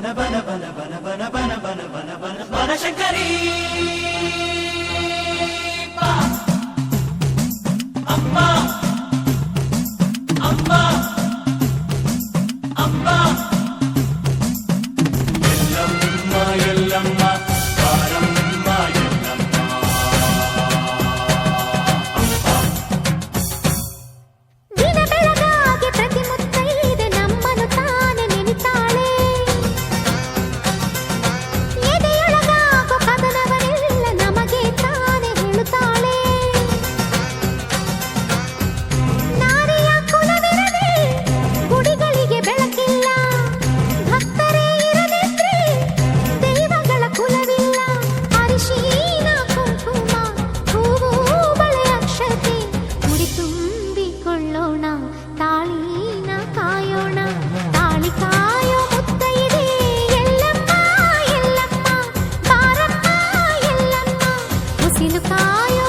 బన బన బన బన బన బన బన బన బన బన Shankari చిలుకాయో